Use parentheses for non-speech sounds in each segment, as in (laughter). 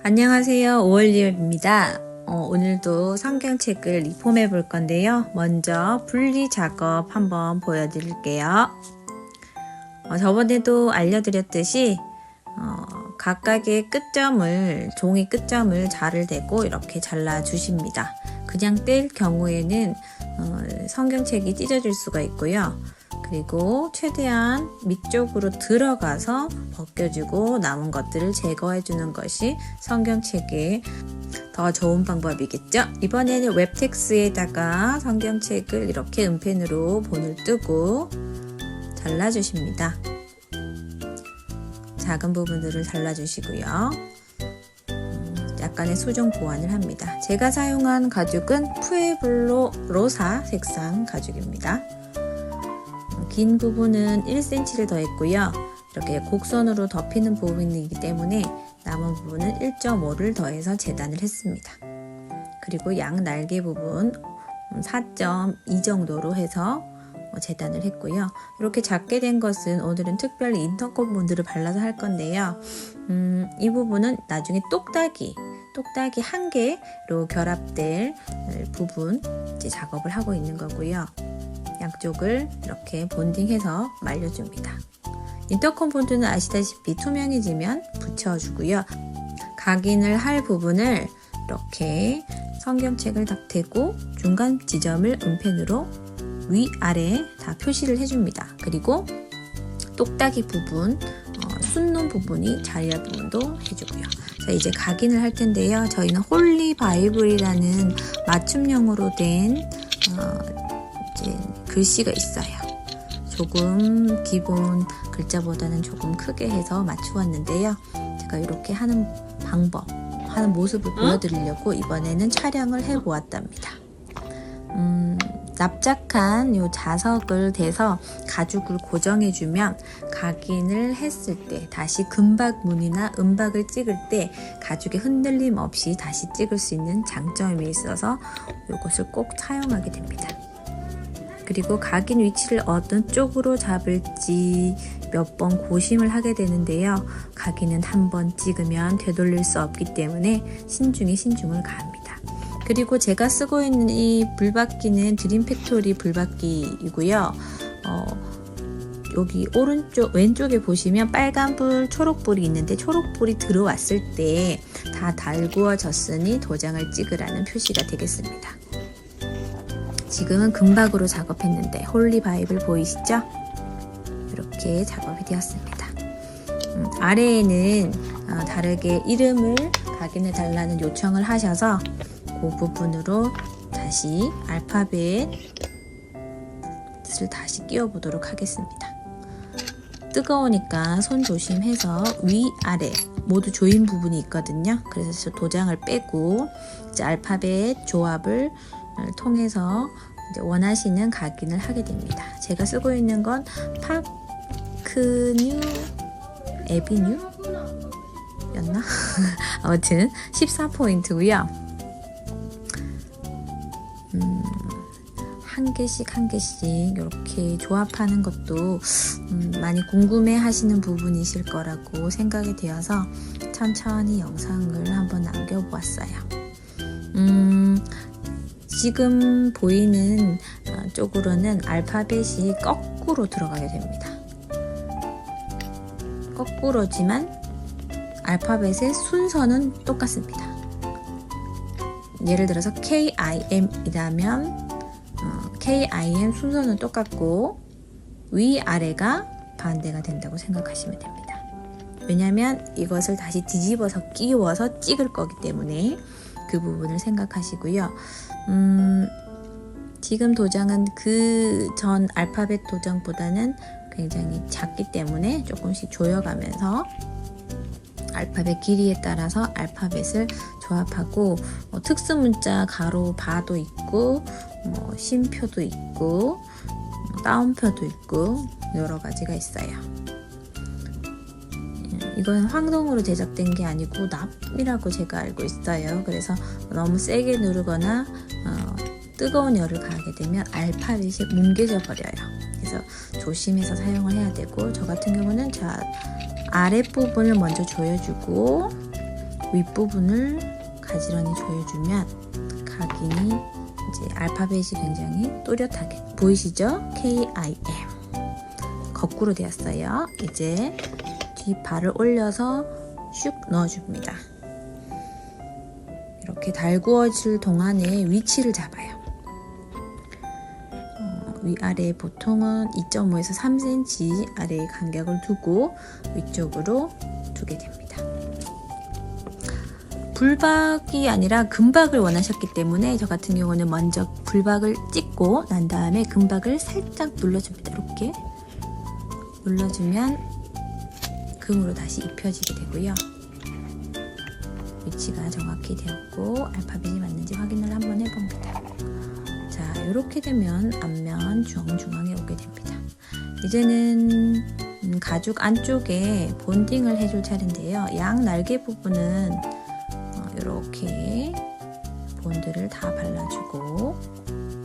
안녕하세요. 5월리입니다. 어, 오늘도 성경책을 리폼해 볼 건데요. 먼저 분리 작업 한번 보여드릴게요. 어, 저번에도 알려드렸듯이 어, 각각의 끝점을 종이 끝점을 자를 대고 이렇게 잘라 주십니다. 그냥 뗄 경우에는 어, 성경책이 찢어질 수가 있고요. 그리고 최대한 밑쪽으로 들어가서 벗겨주고 남은 것들을 제거해 주는 것이 성경책의 더 좋은 방법이겠죠? 이번에는 웹텍스에다가 성경책을 이렇게 은펜으로 본을 뜨고 잘라주십니다. 작은 부분들을 잘라주시고요. 음, 약간의 수중 보완을 합니다. 제가 사용한 가죽은 푸에블로 로사 색상 가죽입니다. 긴 부분은 1cm를 더했고요. 이렇게 곡선으로 덮이는 부분이기 때문에 남은 부분은 1.5를 더해서 재단을 했습니다. 그리고 양 날개 부분 4.2 정도로 해서 재단을 했고요. 이렇게 작게 된 것은 오늘은 특별히 인터컴 본드를 발라서 할 건데요. 음, 이 부분은 나중에 똑딱이, 똑딱이 한 개로 결합될 부분 작업을 하고 있는 거고요. 양쪽을 이렇게 본딩해서 말려줍니다. 인터컴 본드는 아시다시피 투명해지면 붙여주고요. 각인을 할 부분을 이렇게 성경책을 딱 대고 중간 지점을 은펜으로 위아래 다 표시를 해줍니다. 그리고 똑딱이 부분, 어, 순놈 부분이 자리할 부분도 해주고요. 자, 이제 각인을 할 텐데요. 저희는 홀리 바이블이라는 맞춤형으로 된 어, 글씨가 있어요. 조금 기본 글자보다는 조금 크게 해서 맞추었는데요. 제가 이렇게 하는 방법, 하는 모습을 보여드리려고 이번에는 촬영을 해보았답니다. 음, 납작한 요 자석을 대서 가죽을 고정해주면 각인을 했을 때 다시 금박 무늬나 은박을 찍을 때 가죽에 흔들림 없이 다시 찍을 수 있는 장점이 있어서 이것을 꼭 사용하게 됩니다. 그리고 각인 위치를 어떤 쪽으로 잡을지 몇 번 고심을 하게 되는데요. 각인은 한 번 찍으면 되돌릴 수 없기 때문에 신중에 신중을 가합니다. 그리고 제가 쓰고 있는 이 불받기는 드림 팩토리 불받기이고요. 어, 여기 오른쪽 왼쪽에 보시면 빨간 불, 초록 불이 있는데 초록 불이 들어왔을 때 다 달구어졌으니 도장을 찍으라는 표시가 되겠습니다. 지금은 금박으로 작업했는데 홀리 바이블 보이시죠? 이렇게 작업이 되었습니다. 음, 아래에는 어, 다르게 이름을 각인해 달라는 요청을 하셔서 그 부분으로 다시 알파벳 뜻을 다시 끼워 보도록 하겠습니다. 뜨거우니까 손 조심해서 위 아래 모두 조인 부분이 있거든요. 그래서 도장을 빼고 알파벳 조합을 통해서 원하시는 각인을 하게 됩니다. 제가 쓰고 있는 건 파크뉴 에비뉴 였나? (laughs) 아무튼 14포인트고요. 음, 한 개씩 한 개씩 이렇게 조합하는 것도 음, 많이 궁금해 하시는 부분이실 거라고 생각이 되어서 천천히 영상을 한번 남겨보았어요. 음, 지금 보이는 어, 쪽으로는 알파벳이 거꾸로 들어가게 됩니다. 거꾸로지만 알파벳의 순서는 똑같습니다. 예를 들어서 KIM이라면 어, KIM 순서는 똑같고 위아래가 반대가 된다고 생각하시면 됩니다. 왜냐하면 이것을 다시 뒤집어서 끼워서 찍을 거기 때문에 그 부분을 생각하시고요. 음, 지금 도장은 그 전 알파벳 도장보다는 굉장히 작기 때문에 조금씩 조여가면서 알파벳 길이에 따라서 알파벳을 조합하고 뭐 특수 문자 가로 바도 있고 뭐 심표도 있고 뭐 따옴표도 있고 여러 가지가 있어요. 이건 황동으로 제작된 게 아니고 납이라고 제가 알고 있어요. 그래서 너무 세게 누르거나 어, 뜨거운 열을 가하게 되면 알파벳이 뭉개져 버려요. 그래서 조심해서 사용을 해야 되고 저 같은 경우는 자 아랫부분을 먼저 조여주고 윗부분을 가지런히 조여주면 각인이 이제 알파벳이 굉장히 또렷하게 보이시죠? K-I-M 거꾸로 되었어요. 이제 뒷발을 올려서 슉 넣어줍니다. 이렇게 달구어질 동안에 위치를 잡아요. 어, 위아래 보통은 2.5에서 3cm 아래의 간격을 두고 위쪽으로 두게 됩니다. 불박이 아니라 금박을 원하셨기 때문에 저 같은 경우는 먼저 불박을 찍고 난 다음에 금박을 살짝 눌러줍니다. 이렇게 눌러주면 금으로 다시 입혀지게 되고요. 위치가 정확히 되었고 알파벳이 맞는지 확인을 한번 해봅니다. 자, 이렇게 되면 앞면 중앙중앙에 오게 됩니다. 이제는 음, 가죽 안쪽에 본딩을 해줄 차례인데요. 양 날개 부분은 이렇게 본드를 다 발라주고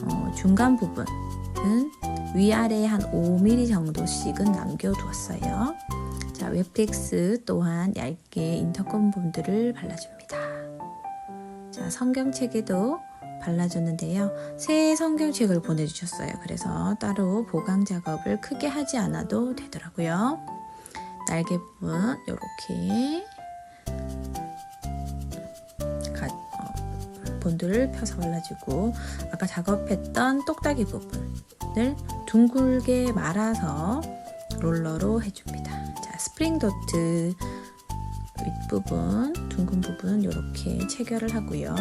어, 중간 부분은 위아래에 한 5mm 정도씩은 남겨두었어요. 자, 웹텍스 또한 얇게 인터컴 본드를 발라줍니다. 자, 성경책에도 발라줬는데요. 새 성경책을 보내주셨어요. 그래서 따로 보강 작업을 크게 하지 않아도 되더라고요. 날개 부분 이렇게 본드를 펴서 발라주고 아까 작업했던 똑딱이 부분을 둥글게 말아서 롤러로 해줍니다. 자, 스프링 도트 윗부분, 둥근 부분 이렇게 체결을 하고요.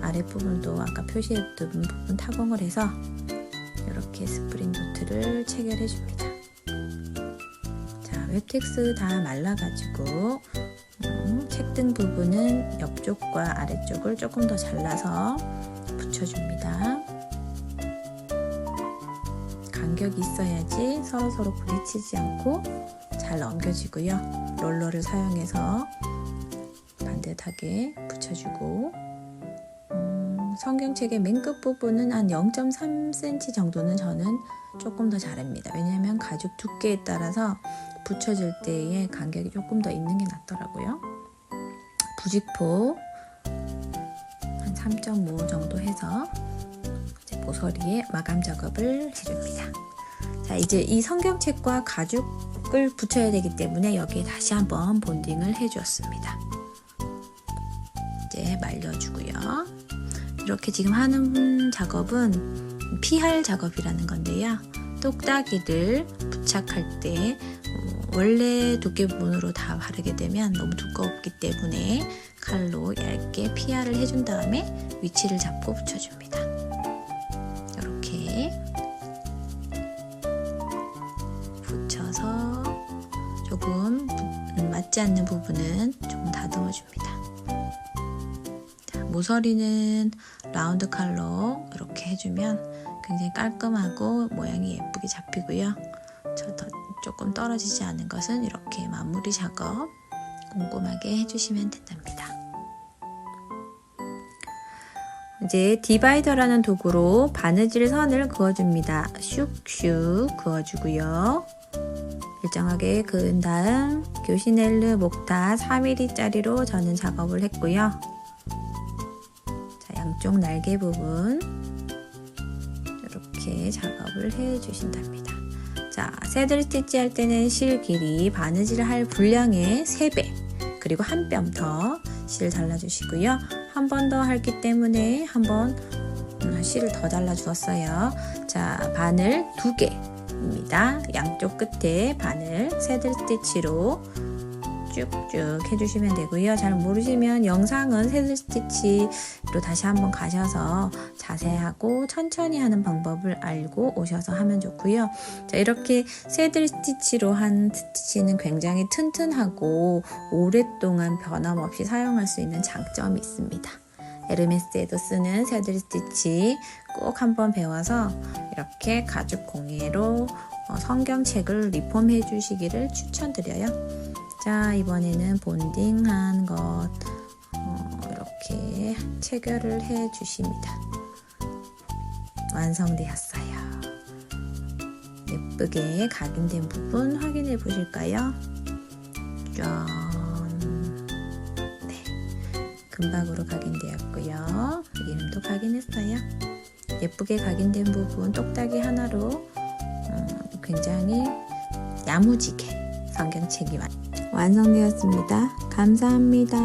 아랫부분도 아까 표시했던 부분 타공을 해서 이렇게 스프링 도트를 체결해 줍니다. 자, 웹텍스 다 말라가지고 음, 책등 부분은 옆쪽과 아래쪽을 조금 더 잘라서 붙여줍니다. 간격이 있어야지 서로서로 부딪히지 않고 잘 넘겨지고요. 롤러를 사용해서 반듯하게 붙여주고 음, 성경책의 맨 끝 부분은 한 0.3cm 정도는 저는 조금 더 잘합니다. 왜냐하면 가죽 두께에 따라서 붙여질 때의 간격이 조금 더 있는 게 낫더라고요. 부직포 한 3.5 정도 해서 모서리에 마감 작업을 해줍니다. 자, 이제 이 성경책과 가죽 을 붙여야 되기 때문에 여기에 다시 한번 본딩을 해주었습니다. 이제 말려주고요. 이렇게 지금 하는 작업은 피할 작업이라는 건데요. 똑딱이를 부착할 때 원래 두께 부분으로 다 바르게 되면 너무 두껍기 때문에 칼로 얇게 피하를 해준 다음에 위치를 잡고 붙여줍니다. 맞지 않는 부분은 조금 다듬어 줍니다. 모서리는 라운드 칼로 이렇게 해주면 굉장히 깔끔하고 모양이 예쁘게 잡히고요. 저 조금 떨어지지 않은 것은 이렇게 마무리 작업 꼼꼼하게 해주시면 된답니다. 이제 디바이더라는 도구로 바느질 선을 그어줍니다. 슉슉 그어주고요. 일정하게 그은 다음 교시넬르 목타 4mm짜리로 저는 작업을 했고요. 자, 양쪽 날개 부분 이렇게 작업을 해 주신답니다. 자, 새들 스티치 할 때는 실 길이 바느질 할 분량의 3배 그리고 한 뼘 더 실 잘라주시고요. 한 번더 했기 때문에 한번 음, 실을 더 잘라주었어요. 자, 바늘 2개 입니다. 양쪽 끝에 바늘 새들 스티치로 쭉쭉 해주시면 되고요. 잘 모르시면 영상은 새들 스티치로 다시 한번 가셔서 자세하고 천천히 하는 방법을 알고 오셔서 하면 좋고요. 자, 이렇게 새들 스티치로 한 스티치는 굉장히 튼튼하고 오랫동안 변함없이 사용할 수 있는 장점이 있습니다. 에르메스에도 쓰는 새들 스티치 꼭 한번 배워서 이렇게 가죽 공예로 어, 성경책을 리폼해 주시기를 추천드려요. 자 이번에는 본딩한 것 어, 이렇게 체결을 해 주십니다. 완성되었어요. 예쁘게 각인된 부분 확인해 보실까요? 짠. 네. 금박으로 각인되었고요. 이름도 각인했어요. 예쁘게 각인된 부분 똑딱이 하나로 어, 굉장히 야무지게 성경책이 완- 완성되었습니다. 감사합니다.